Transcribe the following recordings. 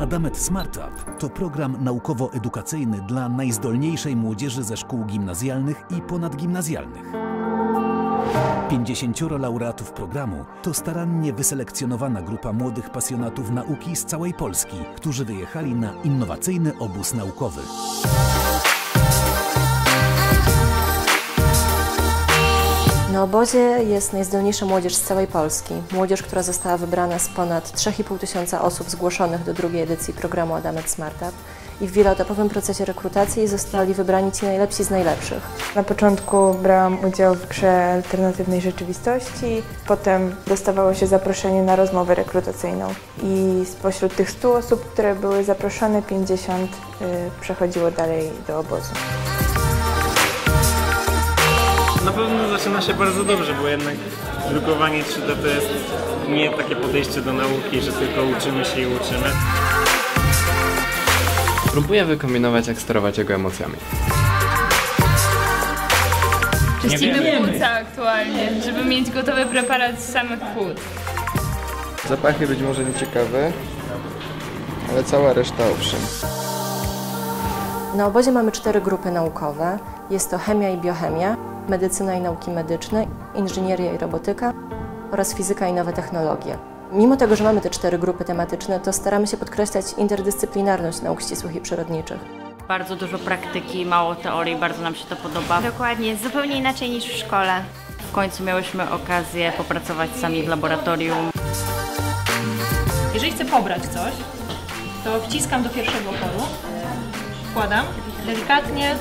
Adamet Smartup to program naukowo-edukacyjny dla najzdolniejszej młodzieży ze szkół gimnazjalnych i ponadgimnazjalnych. 50 laureatów programu to starannie wyselekcjonowana grupa młodych pasjonatów nauki z całej Polski, którzy wyjechali na innowacyjny obóz naukowy. Na obozie jest najzdolniejsza młodzież z całej Polski. Młodzież, która została wybrana z ponad 3,5 tysiąca osób zgłoszonych do drugiej edycji programu Adamet Smartup i w wieloetapowym procesie rekrutacji zostali wybrani ci najlepsi z najlepszych. Na początku brałam udział w grze alternatywnej rzeczywistości, potem dostawało się zaproszenie na rozmowę rekrutacyjną i spośród tych 100 osób, które były zaproszone, 50 y, przechodziło dalej do obozu. Na pewno zaczyna się bardzo dobrze, bo jednak drukowanie 3D to jest nie takie podejście do nauki, że tylko uczymy się i uczymy. Próbuję wykombinować, jak sterować jego emocjami. Czyścimy płuca aktualnie, żeby mieć gotowy preparat z samych płuc. Zapachy być może nieciekawe, ale cała reszta owszem. Na obozie mamy cztery grupy naukowe. Jest to chemia i biochemia, medycyna i nauki medyczne, inżynieria i robotyka oraz fizyka i nowe technologie. Mimo tego, że mamy te cztery grupy tematyczne, to staramy się podkreślać interdyscyplinarność nauk ścisłych i przyrodniczych. Bardzo dużo praktyki, mało teorii, bardzo nam się to podoba. Dokładnie, zupełnie inaczej niż w szkole. W końcu miałyśmy okazję popracować sami w laboratorium. Jeżeli chcę pobrać coś, to wciskam do pierwszego oporu, wkładam delikatnie,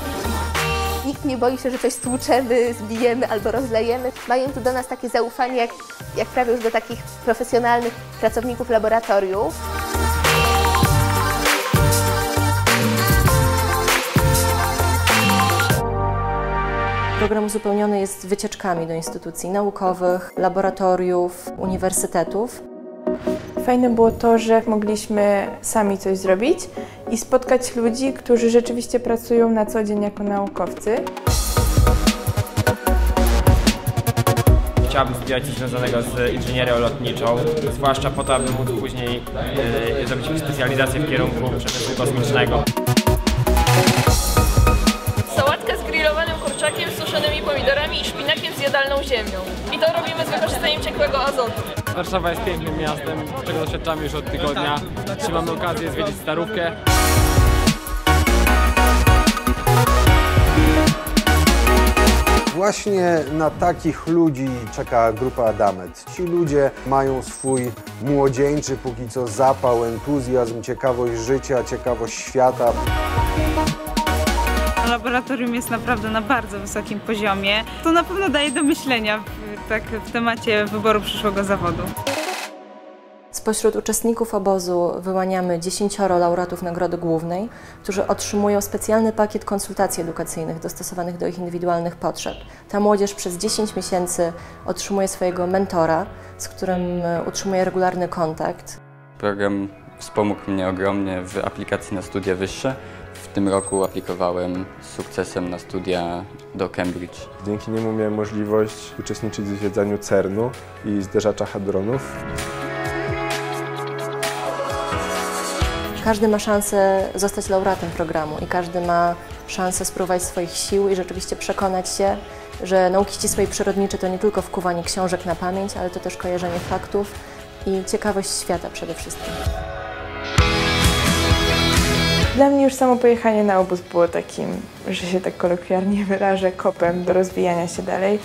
Nie boi się, że coś stłuczemy, zbijemy albo rozlejemy. Mają tu do nas takie zaufanie, jak, jak prawie już do takich profesjonalnych pracowników laboratoriów. Program uzupełniony jest wycieczkami do instytucji naukowych, laboratoriów, uniwersytetów. Fajne było to, że mogliśmy sami coś zrobić i spotkać ludzi, którzy rzeczywiście pracują na co dzień jako naukowcy. Chciałbym studiować coś związanego z inżynierią lotniczą, zwłaszcza po to, aby móc później yy, zrobić specjalizację w kierunku przemysłu kosmicznego. Sałatka z grillowanym kurczakiem, suszonymi pomidorami i szpinakiem z jadalną ziemią. I to robimy z wykorzystaniem ciekłego azotu. Warszawa jest pięknym miastem, czego doświadczamy już od tygodnia. Dzisiaj mamy okazję zwiedzić Starówkę. Właśnie na takich ludzi czeka grupa Adamet. Ci ludzie mają swój młodzieńczy póki co zapał, entuzjazm, ciekawość życia, ciekawość świata. Laboratorium jest naprawdę na bardzo wysokim poziomie. To na pewno daje do myślenia w, tak, w temacie wyboru przyszłego zawodu. Spośród uczestników obozu wyłaniamy 10 laureatów Nagrody Głównej, którzy otrzymują specjalny pakiet konsultacji edukacyjnych dostosowanych do ich indywidualnych potrzeb. Ta młodzież przez 10 miesięcy otrzymuje swojego mentora, z którym e, utrzymuje regularny kontakt. Program wspomógł mnie ogromnie w aplikacji na studia wyższe. W tym roku aplikowałem z sukcesem na studia do Cambridge. Dzięki niemu miałem możliwość uczestniczyć w zwiedzaniu CERN-u i zderzacza hadronów. Każdy ma szansę zostać laureatem programu i każdy ma szansę spróbować swoich sił i rzeczywiście przekonać się, że nauki ścisłe i przyrodnicze to nie tylko wkuwanie książek na pamięć, ale to też kojarzenie faktów i ciekawość świata przede wszystkim. Dla mnie już samo pojechanie na obóz było takim, że się tak kolokwialnie wyrażę, kopem do rozwijania się dalej.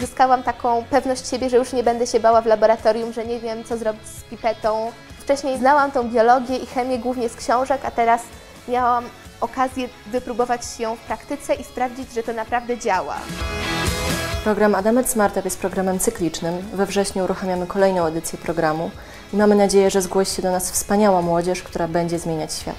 Zyskałam taką pewność siebie, że już nie będę się bała w laboratorium, że nie wiem, co zrobić z pipetą. Wcześniej znałam tą biologię i chemię głównie z książek, a teraz miałam okazję wypróbować ją w praktyce i sprawdzić, że to naprawdę działa. Program Adamet Smartup jest programem cyklicznym. We wrześniu uruchamiamy kolejną edycję programu i mamy nadzieję, że zgłosi się do nas wspaniała młodzież, która będzie zmieniać świat.